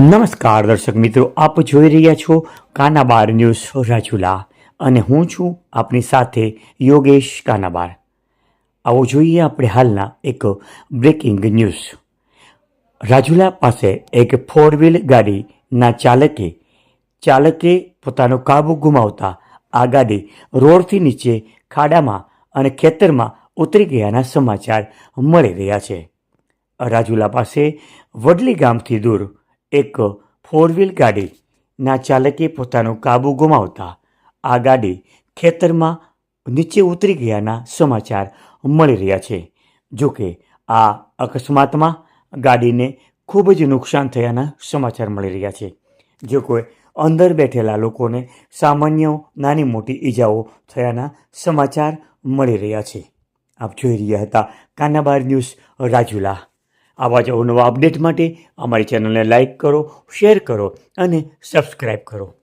નમસ્કાર દર્શક મિત્રો, આપ જોઈ રહ્યા છો કાનાબાર ન્યૂઝ રાજુલા અને હું છું આપની સાથે યોગેશ કાનાબાર. આવો જોઈએ આપણે હાલના એક બ્રેકિંગ ન્યૂઝ રાજુલા પાસે એક ફોર વ્હીલ ગાડીના ચાલકે ચાલકે પોતાનો કાબુ ગુમાવતા આ ગાડી રોડથી નીચે ખાડામાં અને ખેતરમાં ઉતરી ગયાના સમાચાર મળી રહ્યા છે. રાજુલા પાસે વડલી ગામથી દૂર એક ફોર વ્હીલ ગાડીના ચાલકે પોતાનો કાબુ ગુમાવતા આ ગાડી ખેતરમાં નીચે ઉતરી ગયાના સમાચાર મળી રહ્યા છે. જોકે આ અકસ્માતમાં ગાડીને ખૂબ જ નુકસાન થયાના સમાચાર મળી રહ્યા છે. જો કોઈ અંદર બેઠેલા લોકોને સામાન્ય નાની મોટી ઈજાઓ થયાના સમાચાર મળી રહ્યા છે. આપ જોઈ રહ્યા હતા કાનાબાર ન્યૂઝ રાજુલા. આવા જ અપડેટ માટે અમારી ચેનલને લાઇક કરો શેર કરો અને સબસ્ક્રાઈબ કરો.